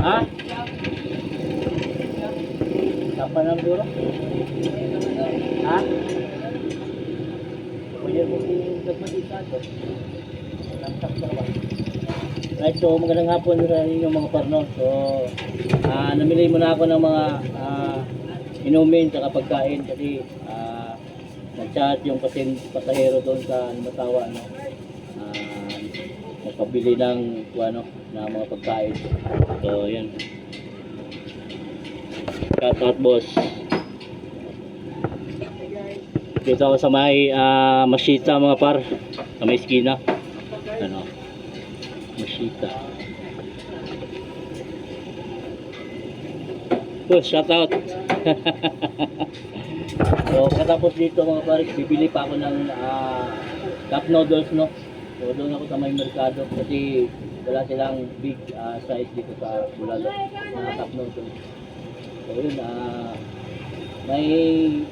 Ha? Kapan ang duro? Ha? Pwede mo pinagmatitado. Lantak pa naman. Right, so magandang hapon sa inyong mga parno. So, ah namili muna ako ng mga ah, inumin at pagkain kasi ah nag-chat yung pasahero doon sa Matawa no. Ah nagpabili ng ano na mga pagkain. So, yan. Shout out boss. Dito ako sa may ah, Masita mga par. Sa may skina. Ano? Masita. Oh, shout out. so, katapos dito mga par, bibili pa ako ng ah, cup noodles, no? So, doon ako sa may merkado kasi wala silang big ah, size dito sa Bulaga, mga cup noodles. So, yun, ah, may,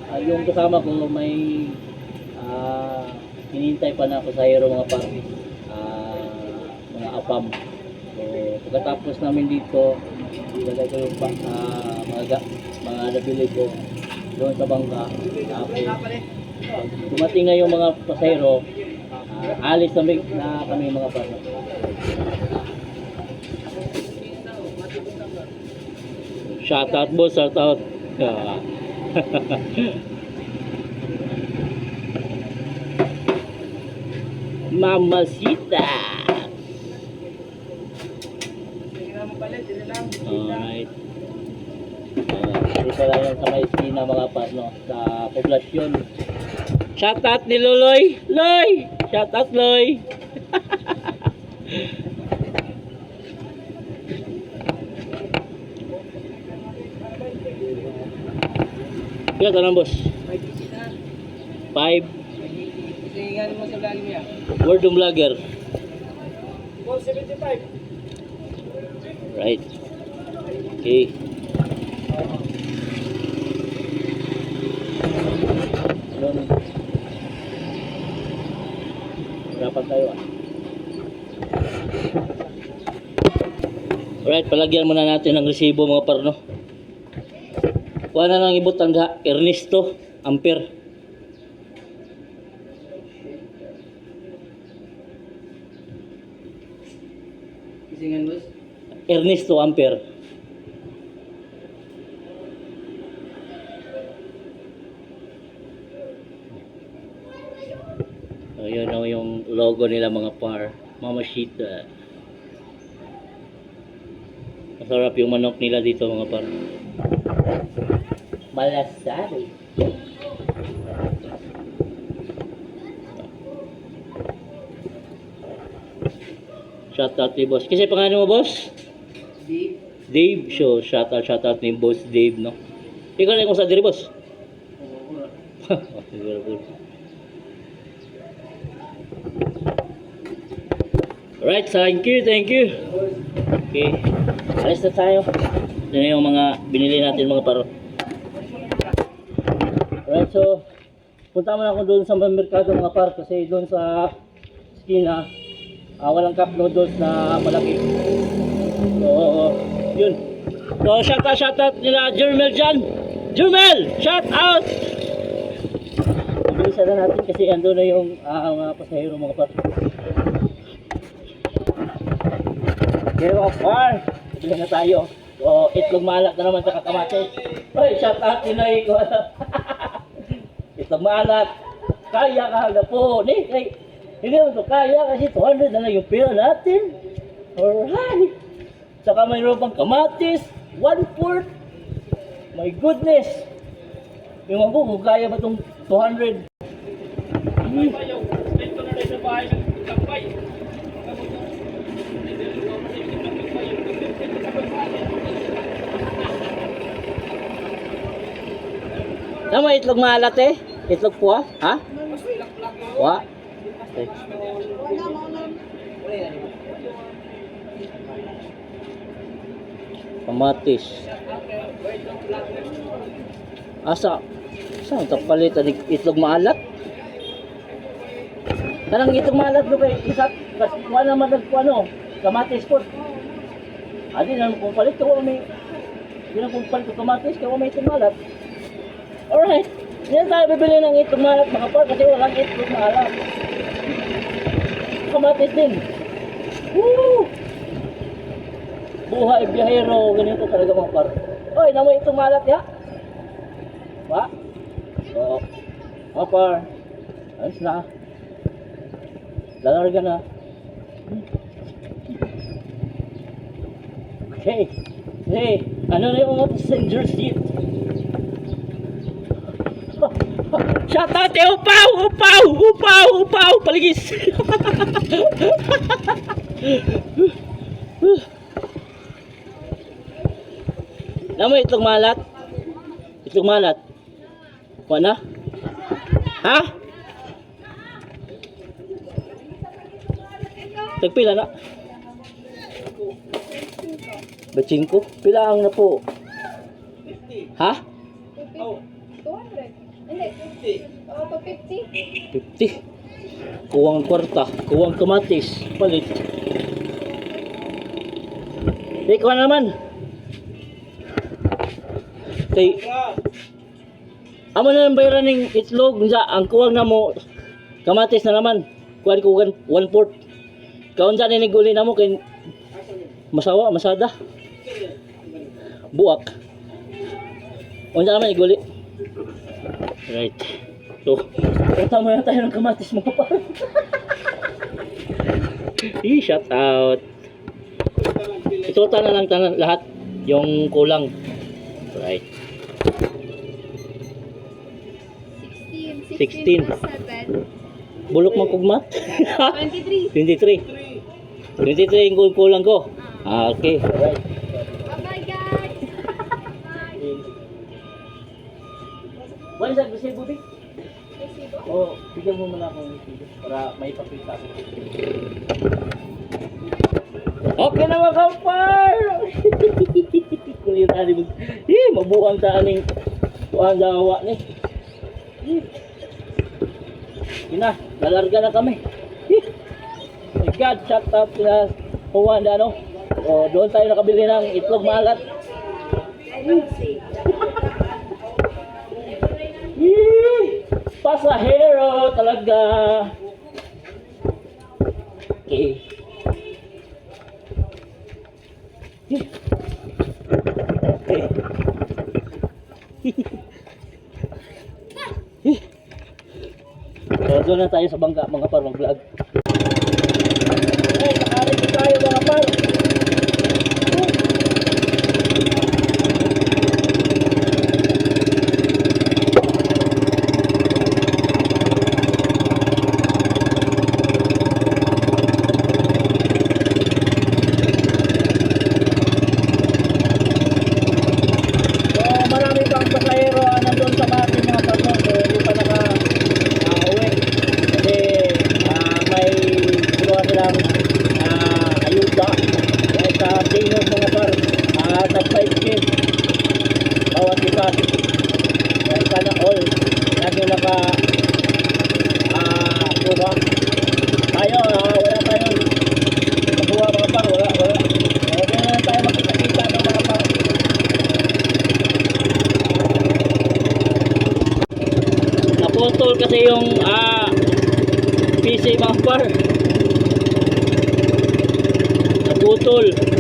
ah, yung kasama ko, may ah, hinihintay pa na ako sa hero mga par, ah, mga apam. So, pagkatapos namin dito, ilagay ko yung ah, mga, ga- mga nabili ko doon sa bangka. Tapos, dumating na yung mga pasahero, ah, alis na, na kami mga par. Shout out boss, shout out. Ah. Mamacita. Alright. Dito lang yan sa may esquina mga parno sa poblasyon. Shout out ni Loloy. Loy! Shout out Loy. Kaya ka lang boss. 5 Tingnan mo sa vlog niya. Word ng vlogger. 475. Right. Okay. Dapat tayo ah. Alright, palagyan muna natin ng resibo mga parno. Kuha na lang ibutang ga Ernesto Ampere. Kisingan boss. Ernesto Ampere. Ayun o yung logo nila mga par. Mamashita. Masarap yung manok nila dito mga par. Malasari. Shout out ni boss. Kasi pangalan mo boss? Di. Dave, so shout out, shout out ni Boss Dave, no? Ikaw na kung sa diri, boss. Siguro po. Alright, thank you, thank you. Okay, alis na tayo. Na yung mga binili natin mga paro. Alright, so punta mo na ako doon sa merkado mga par kasi doon sa skina ah, walang cup noodles na malaki. So, yun. So, shout out, shout out nila Jermel dyan. Jermel! Shout out! Bilisan na natin kasi ando na yung ah, mga pasahero mga par. Of course, bili na tayo. So, itlog malat na naman sa kakamate. Hoy, shout out Pinoy ko. itlog malat. Kaya ka na po. Ni, ay, hindi mo to kaya kasi 200 na lang yung pera natin. Alright. Saka mayroon pang kamatis. One fourth. My goodness. Yung ako, kung kaya ba itong 200? Hmm. Tama itlog maalat eh. Itlog po ah. Ha? Wa? Okay. Kamatis. Asa? Saan ito palit? Ano, Itlog maalat? Kanang itlog maalat no kay isa kas kuha naman ano, kamatis po. Adi na kung palit ko may Hindi na kung palit ko kamatis kaya may tumalat. Alright. Na tayo bibili ng itong malat mga par kasi walang itong malat. Kamatis din. Woo! Buhay biyahero, ganito talaga mga par. Oy, namoy itong malat ya? Wa? Oo. Mga par. Ayos na. Lalarga na. Okay. Hey, ano na yung mga passenger seat? Shout out eh, upaw, upaw, upaw, upaw, paligis. Namo itong malat? Itong malat? Wala? Ha? Tagpila na? Bachin ko? Pila ang na po? Ha? 200. Hindi. Oo, 250. 50. Kuwang kwarta, kuwang kamatis, palit. Ikaw naman. Kay Amo na lang bayaran ng itlog nga ang kuwang na mo kamatis na naman. Kuwan ko one, one fourth. Kaon dyan ni guli na mo kay masawa, masada. Buak. Unsa naman iguli? Right. So, tama na tayo ng kamatis mga par. I shout out. Ito na lang tanan lahat yung kulang. Right. 16. 16. 16 plus 7. Bulok mo kugmat. 23. 23. 23 yung kulang ko. Ah, okay. Right. Wala sa gusto bubi? Resibo? O, bigyan mo muna akong resibo para may pakita ko. Okay na mga kampar! Kunin tali mo. Eh, mabuang ta aning kuhaan dawa ni. Eh. Yun na, nalarga na kami. Eh. My God, shout out sila Juan ano. O, doon tayo nakabili ng itlog malat. Yee! Pasahero talaga. Okay. Okay. So, doon na tayo sa bangka mga par mag-vlog. Hey, nakarin tayo mga par. So, marami pang pasahero ang nandun sa ating mga paso. So, hindi pa naka ah, uwi. Kasi ah, may ginawa silang ah, ayuda. Kaya sa tingog mga par, ah, tag 5K. Bawat isa. Kaya sana all. Lagi naka ah, kuha. Tayo, ah, wala tayong nakuha mga par. Wala, wala. Kaya na lang tayo makikita ng mga par. naputol kasi yung ah, Par naputol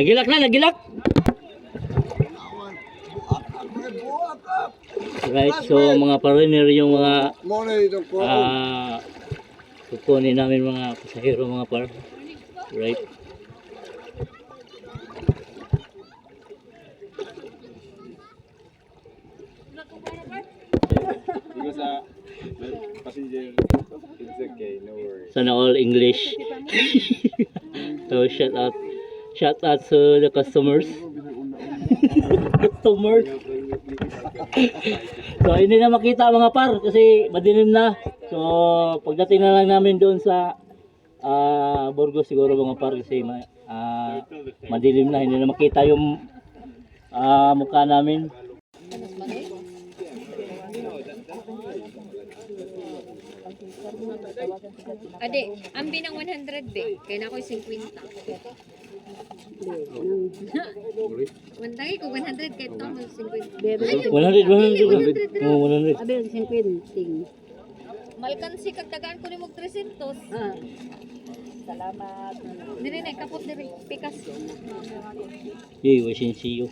Nagilak na, nagilak. Right, so mga pariner yung mga ah kukunin namin mga pasahero mga par. Right. Uh. Sana all English. so shout out shout out to the customers. customers. so hindi na makita mga par kasi madilim na. So pagdating na lang namin doon sa ah Burgos siguro mga par kasi ah, madilim na hindi na makita yung ah, mukha namin. Ade, ambi ng 100 be. Kaya na ako'y 50. Wantay ko 100 kaya ito mo 50. 100 100 100. Oh, 100. Abi, ang 50. Malkansi kagdagaan ko ni mo 300. Ah. Salamat. Dili na kapot diri pikas. Hey, we should see you.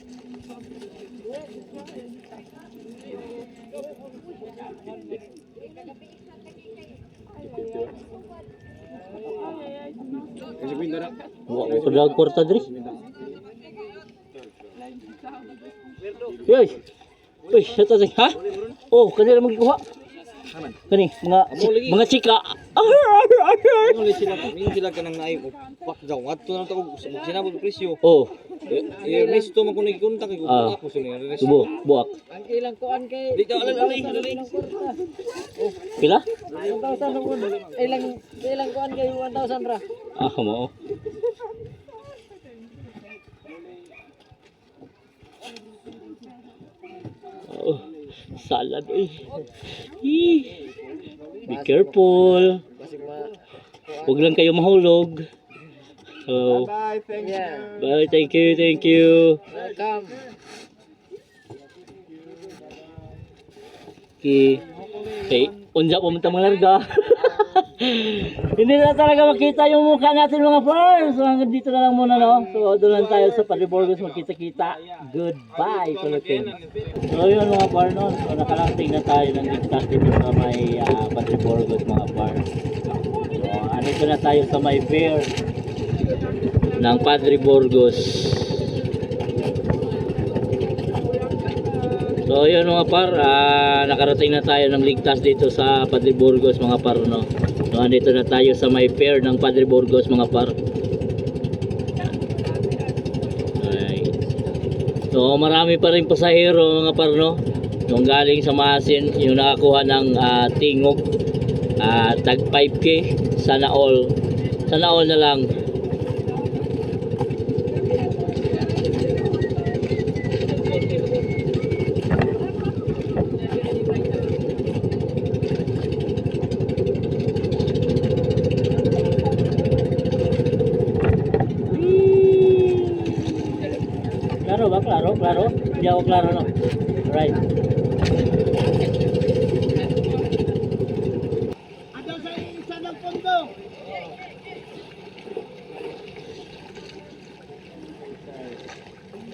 Kasi pinta Wa ko kadag kwarta diri. Yoy. Uy, tayo. Ha? Oh, kanila magkuha. Kani, mga mga chika. Ano sila ka? Mingon sila ka nang naay ko. Pak daw. Ato na tawag. Sinabot ko presyo. Oh, Eh, resto mo ko nagkunta kay ko. Ah. Ako sila. tubo, buak. Ang ilang kuan kay Di daw alay alay alay. Pila? 1,000 ra kun. Ilang ilang kuan kay 1,000 ra. Ah, mo. Oh, salad eh. Ih. Be careful. Huwag lang kayo mahulog. So, Bye, thank Yeah. bye, thank you, thank you. Welcome. Okay. Okay, unja po mga larga. Hindi na talaga makita yung mukha natin mga farms. So hanggang dito na lang muna no. So doon lang tayo sa Padre Burgos magkita-kita. Goodbye Philippines. So yun mga farm no. So nakarating na tayo ng ligtas dito sa may uh, Padre Burgos mga farm. So andito na tayo sa may fair ng Padre Burgos. So yun mga par, ah, nakarating na tayo ng ligtas dito sa Padre Burgos mga par no. So andito na tayo sa may fair ng Padre Burgos mga par. Ay. So marami pa rin pasahero mga par no. Yung galing sa Masin, yung nakakuha ng ah, tingog ah, tag 5k sana all. Sana all na lang. Klaro? Klaro? Hindi ako klaro no. Right.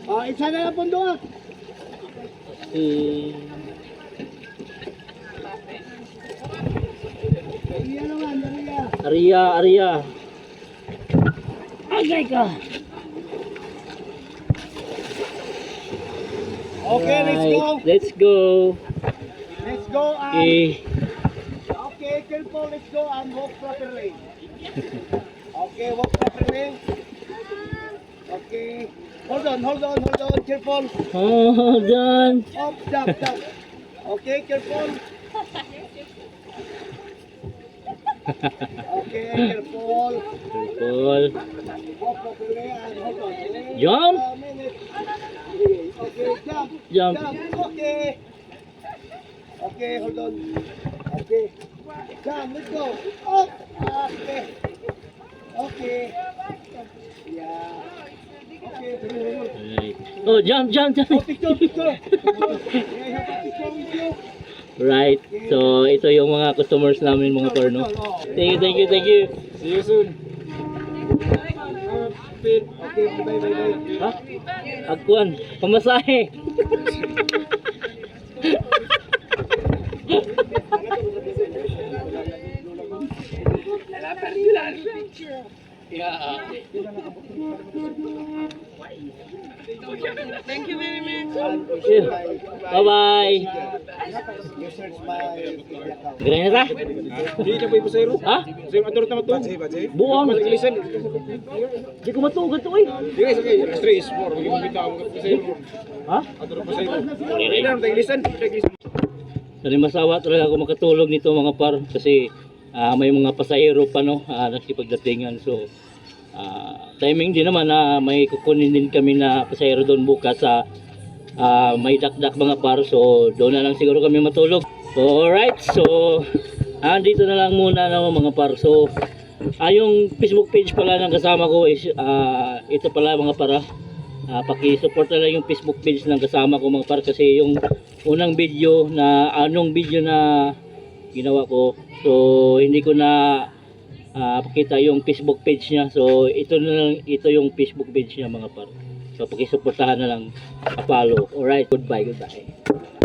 Oh, isa na lang pundo ah. Eh, Iya naman, dali ah. Aria, Aria. Agay ka. Okay, let's go. Let's go. Let's go and Okay. okay, careful, let's go and walk properly. Okay, walk properly. Okay. Hold on, hold on, hold on, careful. Hold on. Up, jump, jump. Okay, careful. Okay, careful. Careful. Walk properly and hold on. Jump. Okay, jump. Jump. Okay. Okay, hold on. Okay. Jump, let's go. Up. Okay. Okay. Yeah. Okay, hold on. Right. Oh, jump, jump, jump. Oh, picture, picture. Picture. May I have a picture with you? Right. So, ito yung mga customers namin mga porno. Oh. Thank you, thank you, thank you. See you soon. Ha? Agkuan, pamasahe. Thank you very much. Bye-bye. You account. Ganyan na ta? Hindi na po ipasayro. Ha? Sir, adoro na matong. Batsay, batsay. Buong. Listen. Di ko matugan to eh. Di guys, okay. Stress more. Hindi mo bitaw. Pasayro. Ha? Adoro pasayro. Hindi na, tayo listen. Dali masawa talaga ako makatulog nito mga par kasi ah, may mga pasahero pa no uh, nagsipagdatingan so ah, timing din naman na may kukunin din kami na pasahero doon bukas sa ah, may dakdak mga par so doon na lang siguro kami matulog. So alright. So andito na lang muna no, mga par so ah, yung Facebook page pala ng kasama ko is ah, ito pala mga para. Ah, paki-support na lang yung Facebook page ng kasama ko mga par kasi yung unang video na anong video na ginawa ko. So hindi ko na ah, pakita yung Facebook page niya. So ito na lang ito yung Facebook page niya mga par. So paki-supportahan na lang. Follow alright. Goodbye. Goodbye